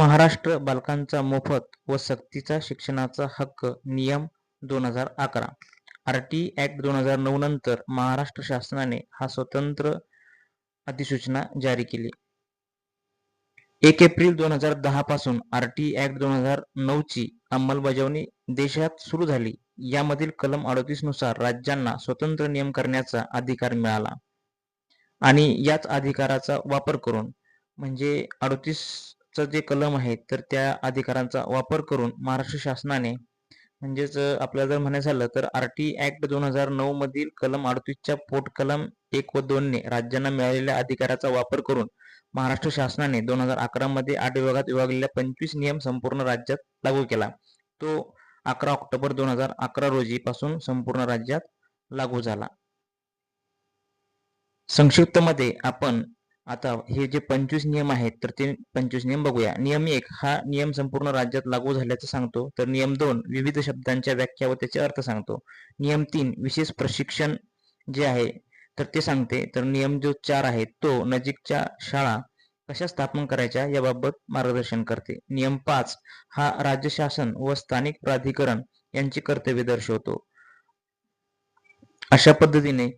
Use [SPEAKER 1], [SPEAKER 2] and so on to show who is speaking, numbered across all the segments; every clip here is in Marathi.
[SPEAKER 1] महाराष्ट्र बालकांचा मोफत व सक्तीचा शिक्षणाचा हक्क नियम दोन हजार अकरा. आर टी ॲक्ट दोन हजार नऊ नंतर महाराष्ट्र शासनाने हा स्वतंत्र अधिसूचना जारी केली. एक एप्रिल दोन हजार दहा पासून आर टी ॲक्ट दोन हजार नऊची अंमलबजावणी देशात सुरू झाली. यामधील कलम अडतीसनुसार राज्यांना स्वतंत्र नियम करण्याचा अधिकार मिळाला. आणि याच अधिकाराचा वापर करून म्हणजे अडतीसचं जे कलम आहे तर त्या अधिकारांचा वापर करून महाराष्ट्र शासनाने म्हणजेच आपल्याला जर म्हणायचं झालं तर आर टी ऍक्ट दोन हजार नऊ मधील कलम अडतीसच्या पोट कलम एक व दोनने राज्यांना मिळालेल्या अधिकाराचा वापर करून महाराष्ट्र शासनाने दोन हजार अकरा मध्ये आठ विभागात विभागलेल्या पंचवीस नियम संपूर्ण राज्यात लागू केला. तो अकरा ऑक्टोबर दोन हजार अकरा रोजी पासून संपूर्ण राज्यात लागू झाला. संक्षिप्तमध्ये आपण आता हे जे पंचवीस नियम आहेत तर ते पंचवीस नियम बघूया. नियम एक हा नियम संपूर्ण राज्यात लागू झाल्याचं सांगतो. तर नियम दोन विविध शब्दांच्या व्याख्या व त्याचे अर्थ सांगतो. नियम तीन विशेष प्रशिक्षण जे आहे तर ते सांगते. तर नियम जो चार आहे तो नजीकच्या शाळा कशा स्थापन करायच्या याबाबत मार्गदर्शन करते. नियम पाच हा राज्य शासन व स्थानिक प्राधिकरण यांची कर्तव्य दर्शवतो. अशा पद्धतीने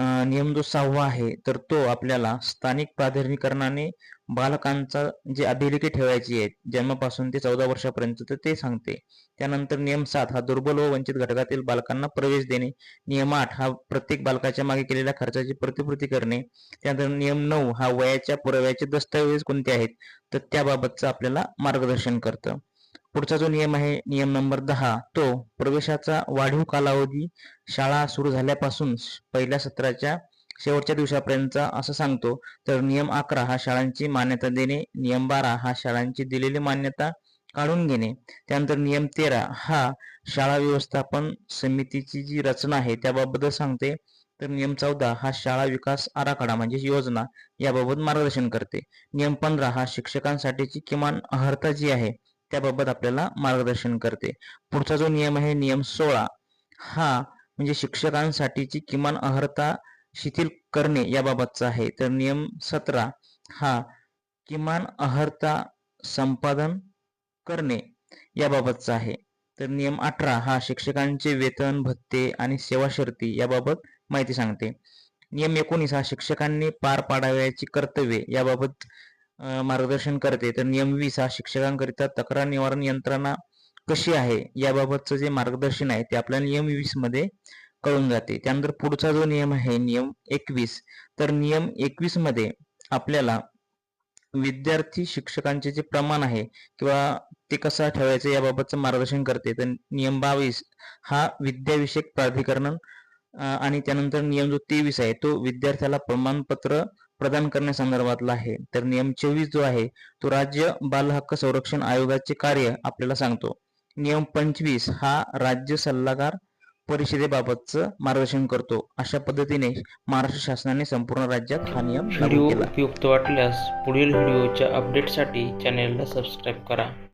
[SPEAKER 1] नियम जो सहावा आहे तर तो आपल्याला स्थानिक प्राधान्यकरणाने बालकांचा जे अभिलेखे ठेवायची आहेत जन्मापासून ते चौदा वर्षापर्यंत तर ते सांगते. त्यानंतर नियम सात हा दुर्बल व वंचित घटकातील बालकांना प्रवेश देणे. नियम आठ हा प्रत्येक बालकाच्या मागे केलेल्या खर्चाची प्रतिपूर्ती करणे. त्यानंतर नियम नऊ हा वयाच्या पुराव्याचे दस्तऐवज कोणते आहेत तर त्याबाबतचं आपल्याला मार्गदर्शन करतं. पुढचा जो नियम आहे नियम नंबर दहा तो प्रवेशाचा वाढीव कालावधी शाळा सुरू झाल्यापासून पहिल्या सत्राच्या शेवटच्या दिवसापर्यंतचा असं सांगतो. तर नियम अकरा हा शाळांची मान्यता देणे. नियम बारा हा शाळांची दिलेली मान्यता काढून घेणे. त्यानंतर नियम तेरा हा शाळा व्यवस्थापन समितीची जी रचना आहे त्याबाबत सांगते. तर नियम चौदा हा शाळा विकास आराखडा म्हणजे योजना याबाबत मार्गदर्शन करते. नियम पंधरा हा शिक्षकांसाठीची किमान अर्हता जी आहे त्याबाबत आपल्याला मार्गदर्शन करते. पुढचा जो नियम आहे नियम सोळा हा म्हणजे शिक्षकांसाठीची किमान अर्हता शिथिल करणे याबाबतचा आहे. तर नियम सतरा हा किमान अर्हता संपादन करणे याबाबतचा आहे. तर नियम अठरा हा शिक्षकांचे वेतन भत्ते आणि सेवा शर्ती याबाबत माहिती सांगते. नियम एकोणीस हा शिक्षकांनी पार पाडावयाची कर्तव्ये याबाबत मार्गदर्शन करते. तर नियम वीस हा शिक्षकांकरिता तक्रार निवारण यंत्रणा कशी आहे याबाबतचं जे मार्गदर्शन आहे ते आपल्याला नियम वीसमध्ये कळून जाते. त्यानंतर पुढचा जो नियम आहे नियम एकवीस. तर नियम एकवीसमध्ये आपल्याला विद्यार्थी शिक्षकांचे जे प्रमाण आहे किंवा ते कसं ठेवायचं याबाबतचं मार्गदर्शन करते. तर नियम बावीस हा विद्याविषयक प्राधिकरण आणि त्यानंतर नियम जो तेवीस आहे तो विद्यार्थ्याला प्रमाणपत्र प्रदान करण्यासंदर्भातला आहे. तर नियम चोवीस जो आहे तो राज्य बाल हक्क संरक्षण आयोगाचे कार्य आपल्याला सांगतो. नियम पंचवीस हा राज्य सल्लागार परिषदेबाबतचं मार्गदर्शन करतो. अशा पद्धतीने महाराष्ट्र शासनाने संपूर्ण राज्यात हा नियम
[SPEAKER 2] व्हिडिओ उपयुक्त वाटल्यास पुढील व्हिडिओच्या अपडेटसाठी चॅनेलला सबस्क्राईब करा.